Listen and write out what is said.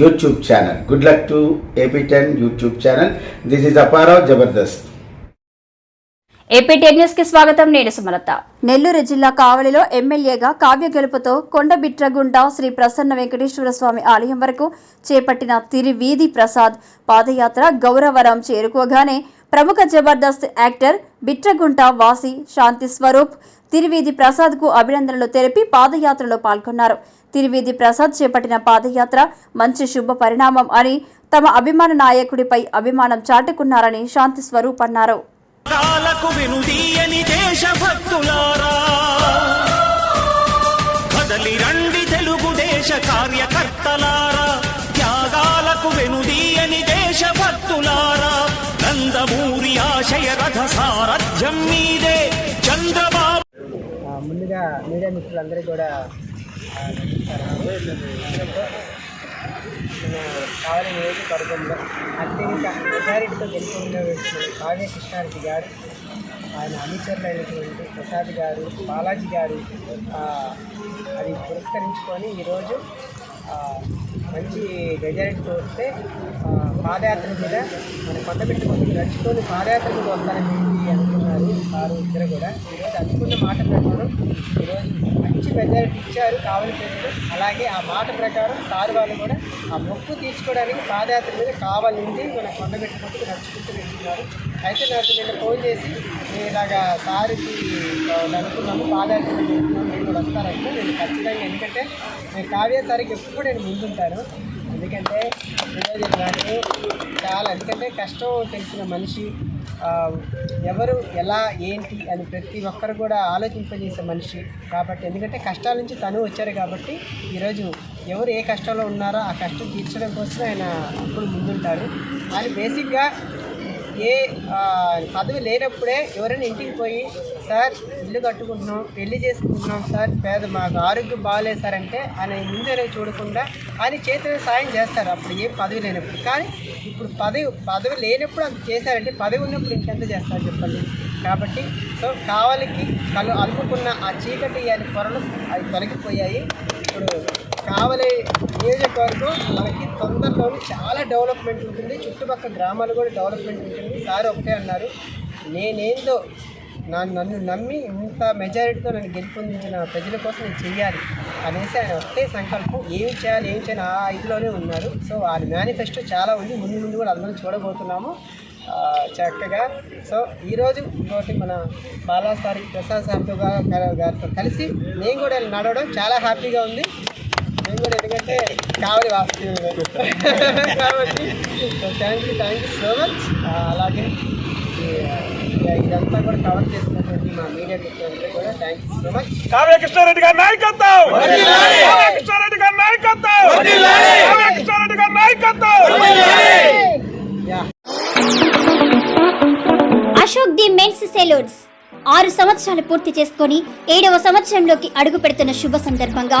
YouTube channel good luck to AP ten YouTube channel this is Aparao Jabardasth AP ten న్యూస్కి స్వాగతం. నేను సుమలత. నెల్లూరు జిల్లా కావలిలో ఎమ్మెల్యేగా కావ్య గెలుపుతో కొండబిట్రగుంట శ్రీ ప్రసన్న వెంకటేశ్వర స్వామి ఆలయం వరకు చేపట్టిన తిరువీధి ప్రసాద్ పాదయాత్ర గౌరవరం చేరుకోగానే ప్రముఖ జబర్దస్త్ యాక్టర్ బిట్రగుంట వాసి శాంతి స్వరూప్ తిరువీధి ప్రసాద్కు అభినందనలు తెలిపి పాదయాత్రలో పాల్గొన్నారు. తిరువీధి ప్రసాద్ చేపట్టిన పాదయాత్ర మంచి శుభ పరిణామం అని తమ అభిమాన నాయకుడిపై అభిమానం చాటుకున్నారని శాంతి స్వరూప్ అన్నారు. కార్యకర్తలారా త్యాగాలకు వెనుదీయని దేశభక్తులారా నందమూ ఆశయ రథ సారథ్యం మీదే. చంద్రబాబు ముందుగా మీడియా మిత్రులందరికీ కూడా కావాలి నమస్కారం. మన కావలి నియోజకవర్గంలో అత్యధిక మెజారిటీతో గెలుపొందిన వ్యక్తి కావ్య కృష్ణారెడ్డి గారు ఆయన అనుచరులైనటువంటి ప్రసాద్ గారు బాలాజీ గారు అది పురస్కరించుకొని ఈరోజు మంచి మెజారిటీతో వస్తే పాదయాత్ర మీద మన కొండబెట్టుకొని నడుచుకొని పాదయాత్ర మీద వస్తారని అనుకున్నారు వారు ఇద్దరు కూడా. ఈరోజు అనుకున్న మాట ప్రకారం ఈరోజు మంచి మెజారిటీ ఇచ్చారు కావలి ప్రజలు. అలాగే ఆ మాట ప్రకారం సార్ వాళ్ళు కూడా ఆ మొక్కు తీర్చుకోవడానికి పాదయాత్ర మీద కావాలి నుండి మన కొండబెట్టుకుంటూ నడుచుకుంటూ వెళ్తున్నారు. అయితే నాకు నిన్న ఫోన్ చేసి నేను ఇలాగా సారికి ఆ, అనుకున్నాము పాదయాత్ర మీద వెళ్తున్నాము నేను కూడా వస్తారంటే నేను ఖచ్చితంగా ఎందుకంటే నేను కావ్య సార్కి ఎప్పుడు నేను ముందుంటాను. ఎందుకంటే ఈరోజు గారు చాలా ఎందుకంటే కష్టం తెలిసిన మనిషి ఎవరు ఎలా ఏంటి అని ప్రతి ఒక్కరు కూడా ఆలోచింపజేసే మనిషి కాబట్టి ఎందుకంటే కష్టాల నుంచి తను వచ్చారు కాబట్టి ఈరోజు ఎవరు ఏ కష్టంలో ఉన్నారో ఆ కష్టం తీర్చడం కోసం ఆయన అప్పుడు ముందుంటారు ఆయన బేసిక్గా ఏ పదవి లేనప్పుడే ఎవరైనా ఇంటికి పోయి సార్ ఇల్లు కట్టుకుంటున్నాం పెళ్ళి చేసుకుంటున్నాం సార్ పేద మాకు ఆరోగ్యం బాగాలేదు సార్ అంటే ఆయన ముందరే చూడకుండా ఆయన చేతులు సాయం చేస్తారు. అప్పుడు ఏ పదవి లేనప్పుడు. కానీ ఇప్పుడు పదవి పదవి లేనప్పుడు అంత చేశారంటే పదవి ఉన్నప్పుడు ఇంకెంత చేస్తారు చెప్పండి. కాబట్టి సో కావాలికి కలు అనుకున్న ఆ చీకటి అని పొరలు అవి తొలగిపోయాయి. ఇప్పుడు కావలి నియోజకవర్గం మనకి తొందరలోనే చాలా డెవలప్మెంట్ ఉంటుంది. చుట్టుపక్కల గ్రామాలు కూడా డెవలప్మెంట్ ఉంటుంది. సార్ ఒకటే అన్నారు. నేనేందో నా నన్ను నమ్మి ఇంత మెజారిటీతో నన్ను గెలుపొందించిన ప్రజల కోసం నేను చేయాలి అనేసి ఆయన ఒకటే సంకల్పం. ఏమి చేయాలి ఏమి చేయాలి ఆ ఇదిలోనే ఉన్నారు. సో ఆయన మేనిఫెస్టో చాలా ఉంది. ముందు ముందు కూడా అందరం చూడబోతున్నాము. చక్కగా. సో ఈరోజు ఇంకోటి మన బాలాసారి ప్రసాద్ సార్తో గారితో కలిసి నేను కూడా నడవడం చాలా హ్యాపీగా ఉంది. కావాలి వాస్తు కాబట్టి thank you thank you so much అలాగే ఇదంతా కూడా కవర్ చేసినటువంటి మా మీడియా మిత్రులందరూ కూడా thank you so much Kavya Krishna Reddy గారి నాయకత్వం! కృష్ణారెడ్డి గారి నాయకత్వం! కావ్య కృష్ణారెడ్డి గారి నాయకత్వం! Yeah. Ashok the men's salons. ఆరు సంవత్సరాలు పూర్తి చేసుకొని ఏడవ సంవత్సరంలోకి అడుగు పెడుతున్న శుభ సందర్భంగా